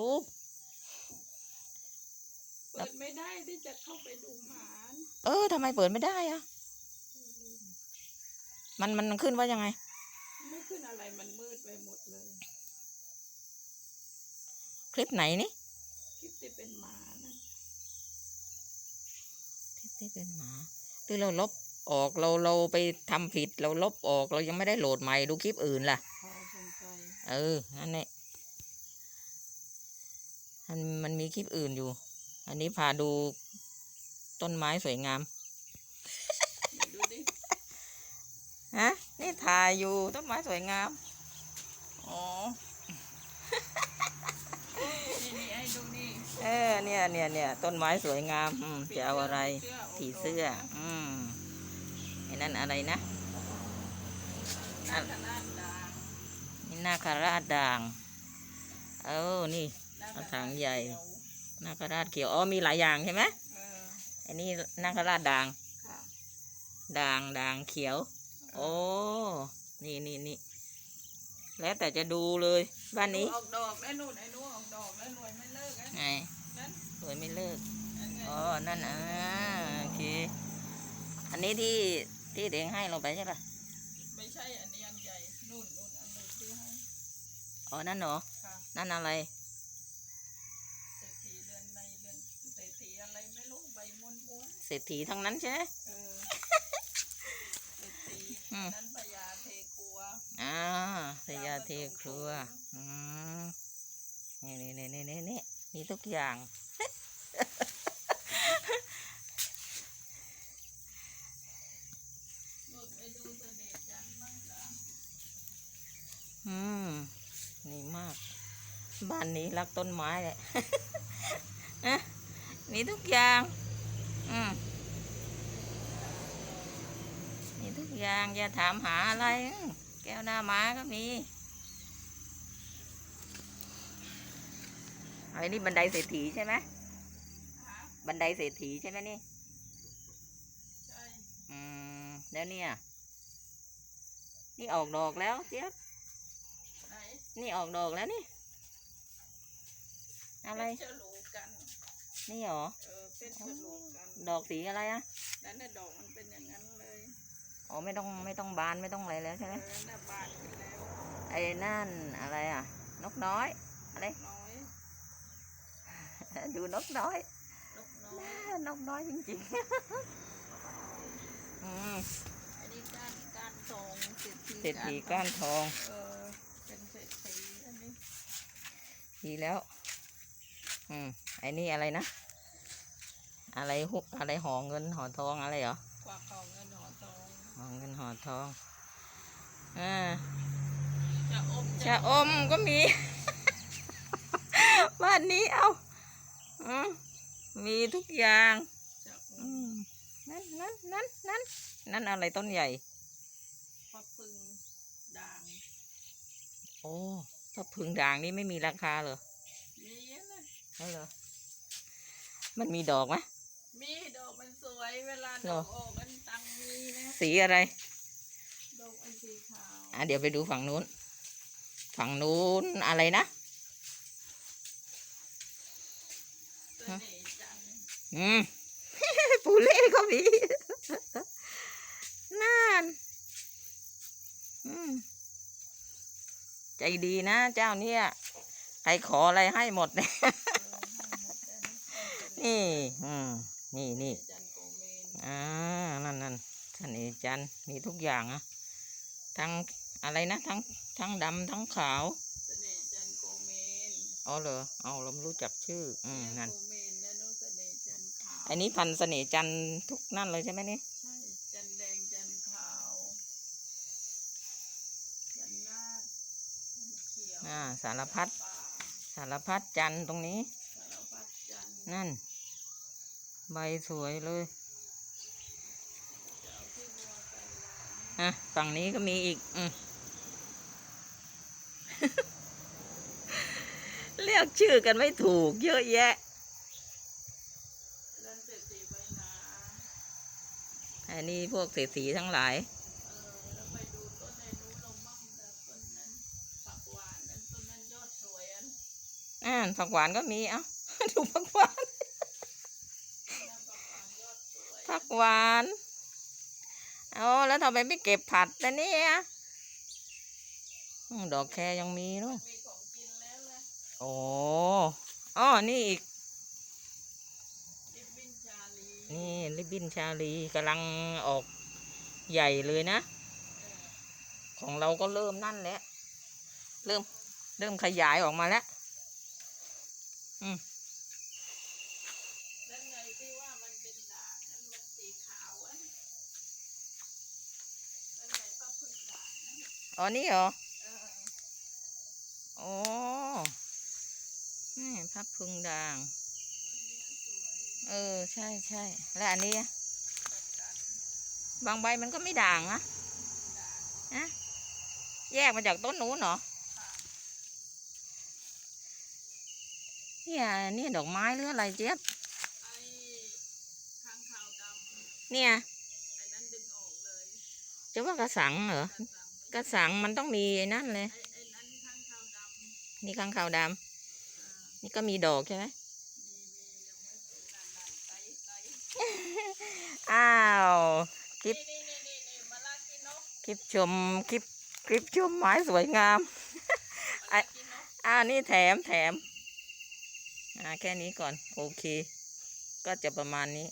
ทูบเปิดไม่ได้ที่จะเข้าไปดูหมาเออทำไมเปิดไม่ได้อะมันมันขึ้นว่ายังไง ไม่ขึ้นอะไรมันมืดไปหมดเลย คลิปไหนนี่ คลิปที่เป็นหมานะคลิปที่เป็นหมาหรือเราลบออกเราเราไปทำผิดเราลบออกเรายังไม่ได้โหลดใหม่ดูคลิปอื่นล่ะพอสนใจเออนั่นแหละ มันมันมีคลิปอื่นอยู่ อันนี้พาดูต้นไม้สวยงามไหนดูดิฮะนี่ถ่ายอยู่ต้นไม้สวยงาม อ๋อ นี่นี่ให้ดูนี่ เออเนี่ยเนี่ยเนี่ยต้นไม้สวยงามอืมจะเอาอะไรผีเสื้อ อืมไอ้นั่นอะไรนะนาคราชดางนี่นาคาราชด่าง เออนี่นาค กระถางใหญ่เขียวนาคาราชเขียว อ๋อ มีหลายอย่างใช่ไหมเอออันนี้นาคาราชด่างค่ะด่างด่างเขียว โอ้ นี่นี่นี่ แล้วแต่จะดูเลยบ้านนี้ ออกดอกแล้วนู่นไอ้นู่นออกดอกแล้วรวยไม่เลิกนะไงนั่นสวยไม่เลิกนั่นไงอ๋อ นั่นอ่าโอเค อันนี้ที่ที่เด็กให้เราไปใช่ปะไม่ใช่ อันนี้อันใหญ่ นู่นนู่นอันนู้นที่ให้ อ๋อ นั่นเหรอค่ะนั่นอะไรเศรษฐีเรือนในเรือนเศรษฐีอะไรไม่รู้ใบม้วนม้วน เศรษฐีทั้งนั้นใช่ไหมๆเออเศรษฐีอืมนั้นพญาเทกัวอ่าสยาเทครัวอืมนี่นี่นี่นี่นี่นี่มีทุกอย่างนู่นไปดูเสน่ห์จันทร์บ้างจ้ะอืม นี่มาก บ้านนี้รักต้นไม้เลยนะมีทุกอย่าง อืมมีทุกอย่างอย่าถามหาอะไรอืมแก้วหน้าม้าก็มีไอ้นี่บันไดเศรษฐีใช่ไหมฮะบันไดเศรษฐีใช่ไหมนี่ใช่อืมแล้วเนี่ย นี่ออกดอกแล้วเจี๊ยบไหนนี่ออกดอกแล้วนี่ อะไรเป็นฉลูกกัน นี่เหรอ เออเป็นฉลูกกันดอกสีอะไรอะนั่นน่ะดอกมันเป็นอย่างนั้นเลยอ๋อไม่ต้องไม่ต้องบานไม่ต้องอะไรแล้วใช่ไหมเออน่ะบานขึ้นแล้วไอ้นั่นอะไรอะนกน้อย อะไร น้อยดูนกน้อยนกน้อยน่านกน้อยจริงๆ อืมอันนี้การการทองเศรษฐีเศรษฐีก้านทอง เออเป็นเศรษฐีอันนี้ดีแล้ว อืมไอ้นี่อะไรนะ อะไรหุอะไรหอเงินหอทองอะไรเหรอกว่าเขาเงินหอทองหอเงินหอทองอ่าจะอมชะอมก็มี บ้านนี้เอาอืมมีทุกอย่างจะออืมมนั่นนั่นนั่นนั่นนั่นอะไรต้นใหญ่พระพึงด่าง โอ้พระพึงด่างนี่ไม่มีราคาเหรอมี นะใช่เหรอ มันมีดอกไหมมีดอกมันสวยเวลาเหรดออกออกกันตังมีนะสีอะไร ดอกอันสีขาวอะเดี๋ยวไปดูฝั่งนู้น ฝั่งนู้นอะไรนะเสน่ห์จันทร์อืมปูเล่ก็มีนั่นอืมใจดีนะเจ้าเนี่ยใครขออะไรให้หมดเนี่ย เออให้หมดอัน นี้นี่อืมนี่นี่จันทร์โกเมนอ่านั่นนั่นเสน่ห์จันทร์มีทุกอย่างอะทั้งอะไรนะทั้งทั้งดำทั้งขาวเสน่ห์จันทร์โกเมนอ๋อเหรอเอาเราไม่รู้จักชื่อ อืมนั่นโกเมนนะโนเสน่ห์จันทร์ขาวอันนี้พันธุ์เสน่ห์จันทร์ทุกนั่นเลยใช่ไหมนี่ใช่จันทร์แดงจันทร์ขาวจันทร์นาคจันทร์เขียวอ่าสารพัดป่าสารพัดจันทร์ตรงนี้สารพัดจันทร์นั่น ใบสวยเลยฮะฝั่งนี้ก็มีอีกอเรียกชื่อกันไม่ถูก เยอะแยะอันนี้พวกเศษสีทั้งหลายอ่าผักหวานก็มี เอ้า ดูผักหวานำปลาหวานยอดสวย ผักหวานเอาแล้วทำไมไม่เก็บผัดแต่เนี่ยอืมดอกแครยังมีเนาะมีของกินแล้วเลยโอ้อ้อนี่อีกลิบบิ้นชาลีนี่ลิบบินชาลีกำลังออกใหญ่เลยนะ ของเราก็เริ่มนั่นแหละเริ่ม เริ่มขยายออกมาแล้วแล้วไงที่ว่ามันเป็นด่างนั้นมันสีขาวอะแล้วไงป้าพึ่งด่างนั้น อ๋อนี่เหรอเออโอ้นี่พับพึงด่าง เออ ใช่ใช่แล้วอันนี้อะบางใบมันก็ไม่ด่างนะนะแยกมาจากต้นนู้นเหรอเนี่ยนี่ดอกไม้หรืออะไรเจี๊ยบไอ้ข้างขาวดำเนี่ยไอ้นั้นดึงออกเลยจะว่ากระสังเหรอ กระสังไม่กระสังมันต้องมีไอ้นั่นเลยไอ้ไอ้นั้นข้างขาวดำนี่ข้างขาวดอ่าำนี่ก็มีดอกใช่ไหมมีมียังไม่เป็นนานๆไปไปอ้าวคลิปนี่นี่นี่นี่มาลากินนกคลิปชมคลิปคลิปชมไม้สวยงามมาลากินนกอ่านี่แถมแถมอ่าแค่นี้ก่อน โอเค ก็จะประมาณนี้